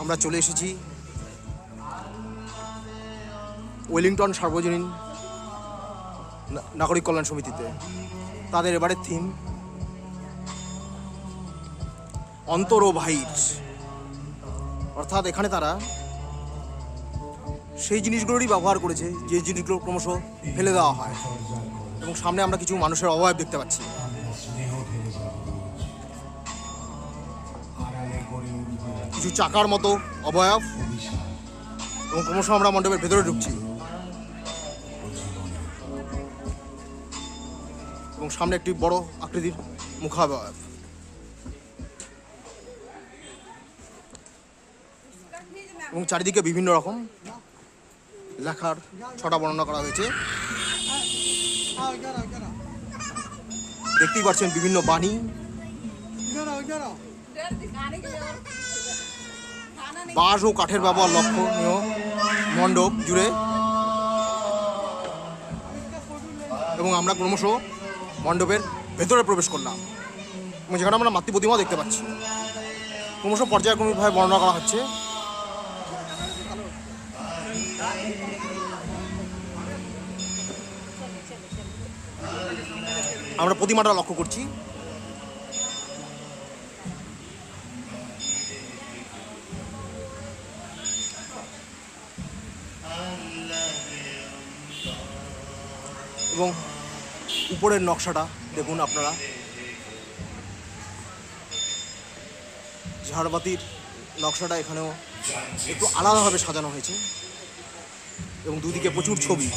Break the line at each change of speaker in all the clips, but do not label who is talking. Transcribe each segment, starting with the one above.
আমরা চলে এসেছি ওয়েলিংটন সার্বজনীন নাগরিক কল্যাণ সমিতিতে। তাদের এবারের থিম অন্তর ও ভাইট অর্থাৎ এখানে তারা সেই জিনিসগুলোরই ব্যবহার করেছে, যে জিনিসগুলো ক্রমশ ফেলে দেওয়া হয়। এবং সামনে আমরা কিছু মানুষের অভাব দেখতে পাচ্ছি। কিছু চাকার মতো অবয়ব। এবং ক্রমশ আমরা মণ্ডপের ভেতরে ঢুকছি। এবং সামনে একটি বড় আকৃতির মুখাবয়ব। এবং চারিদিকে বিভিন্ন রকম লেখার ছটা বর্ণনা করা হয়েছে. দেখতেই পাচ্ছেন বিভিন্ন বাণী। বাঁশ ও কাঠের ব্যবহার লক্ষণীয়। মণ্ডপ জুড়ে। এবং আমরা ক্রমশ মণ্ডপের ভেতরে প্রবেশ করলাম। এবং যেখানে আমরা মাতৃ প্রতিমাও দেখতে পাচ্ছি। ক্রমশ পর্যায়ক্রমিকভাবে বর্ণনা করা হচ্ছে। আমরা প্রতিমাটা লক্ষ্য করছি। এবং উপরের নকশাটা দেখুন আপনারা। ঝাড়বাতির নকশাটা এখানেও একটু আলাদাভাবে সাজানো হয়েছে এবং দুদিকে প্রচুর ছবি।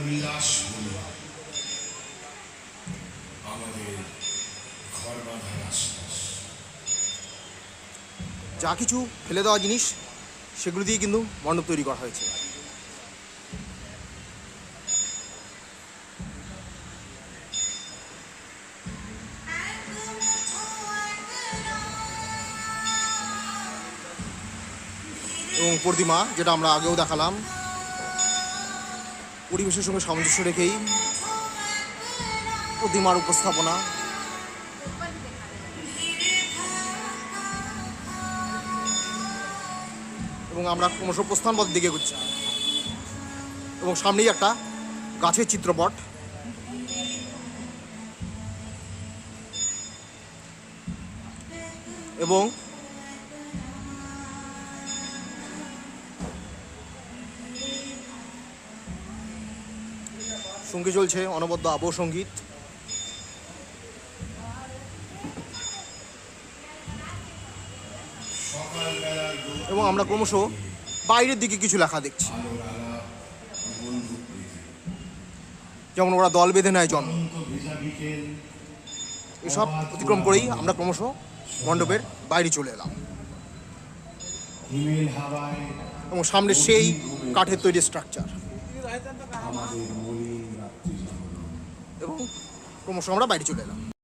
উল্লাস আমাদের
যা কিছু ফেলে দেওয়া জিনিস সেগুলো দিয়ে কিন্তু মণ্ডপ তৈরি করা হয়েছে। এবং প্রতিমা, যেটা আমরা আগেও দেখালাম। পরিবেশের সঙ্গে সামঞ্জস্য রেখেই প্রতিমার উপস্থাপনা। এবং আমরা ক্রমশ প্রস্থান পথ দিকে করছি এবং সামনেই একটা গাছের চিত্রপট। এবং সঙ্গী চলছে, অনবদ্য আবহ
সংগীত।
এবং আমরা ক্রমশ বাইরের দিকে কিছু লেখা দেখছি। যেমন ওরা দল বেঁধে নেয় জন্ম এসব অতিক্রম করেই আমরা ক্রমশ মণ্ডপের বাইরে চলে এলাম। এবং সামনে সেই কাঠের তৈরি স্ট্রাকচার এবং ক্রমশ আমরা বাইরে চলে এলাম।